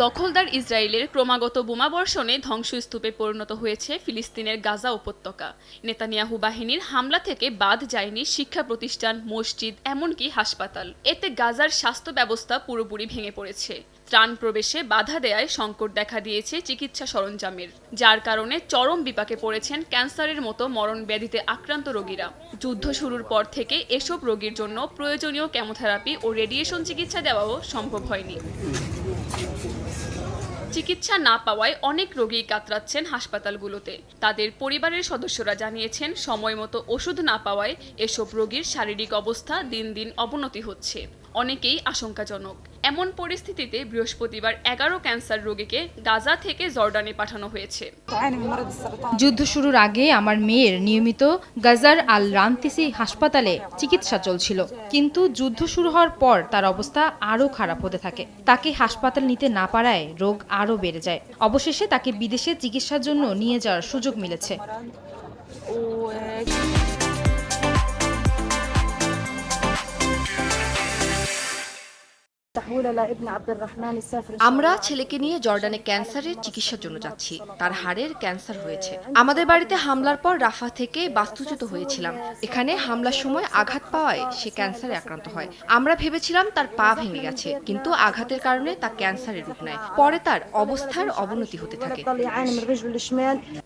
দখলদার ইসরায়েলের ক্রমাগত বোমাবর্ষণে ধ্বংসস্তূপে পরিণত হয়েছে ফিলিস্তিনের গাজা উপত্যকা। নেতানিয়াহু বাহিনীর হামলা থেকে বাদ যায়নি শিক্ষা প্রতিষ্ঠান, মসজিদ, এমনকি হাসপাতাল। এতে গাজার স্বাস্থ্য ব্যবস্থা পুরোপুরি ভেঙে পড়েছে। ত্রাণ প্রবেশে বাধা দেয়ায় সংকট দেখা দিয়েছে চিকিৎসা সরঞ্জামের, যার কারণে চরম বিপাকে পড়েছেন ক্যান্সারের মতো মরণ ব্যাধিতে আক্রান্ত রোগীরা। যুদ্ধ শুরুর পর থেকে এসব রোগীর জন্য প্রয়োজনীয় কেমোথেরাপি ও রেডিয়েশন চিকিৎসা দেওয়াও সম্ভব হয়নি। চিকিৎসা না পাওয়ায় অনেক রোগী কাতরাচ্ছেন হাসপাতালগুলোতে। তাদের পরিবারের সদস্যরা জানিয়েছেন, সময় মতো ওষুধ না পাওয়ায় এসব রোগীর শারীরিক অবস্থা দিন দিন অবনতি হচ্ছে। অনেকেই আশঙ্কাজনক। এমন পরিস্থিতিতে বৃহস্পতিবার এগারো ক্যান্সার রোগীকে গাজা থেকে জর্ডানে পাঠানো হয়েছে। যুদ্ধ শুরুর আগে আমার মেয়ের নিয়মিত গাজার আল রান্তিসি হাসপাতালে চিকিৎসা চলছিল। কিন্তু যুদ্ধ শুরু হওয়ার পর তার অবস্থা আরও খারাপ হতে থাকে। তাকে হাসপাতাল নিতে না পারায় রোগ আরও বেড়ে যায়। অবশেষে তাকে বিদেশে চিকিৎসার জন্য নিয়ে যাওয়ার সুযোগ মিলেছে। আমরা ছেলেকে নিয়ে জর্ডানে ক্যান্সারের চিকিৎসার জন্য যাচ্ছি। তার হাড়ের ক্যান্সার হয়েছে। আমাদের বাড়িতে হামলার পর রাফা থেকে বাস্তুচ্যুত হয়েছিলাম। এখানে হামলার সময় আঘাত পাওয়ায় সে ক্যান্সারে আক্রান্ত হয়। আমরা ভেবেছিলাম তার পা ভেঙে গেছে কিন্তু আঘাতের কারণে তা ক্যান্সারের রূপ নেয়। পরে তার অবস্থার অবনতি হতে থাকে।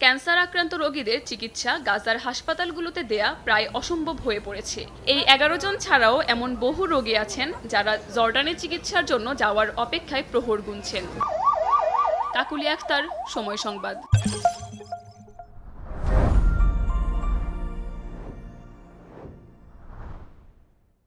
ক্যান্সার আক্রান্ত রোগীদের চিকিৎসা গাজার হাসপাতালগুলোতে দেয়া প্রায় অসম্ভব হয়ে পড়েছে। এই এগারো জন ছাড়াও এমন বহু রোগী আছেন যারা জর্ডানে চিকিৎসা চিকিৎসার জন্য যাওয়ার অপেক্ষায় প্রহর গুনছেন। কাকুলি আক্তার সময় সংবাদ।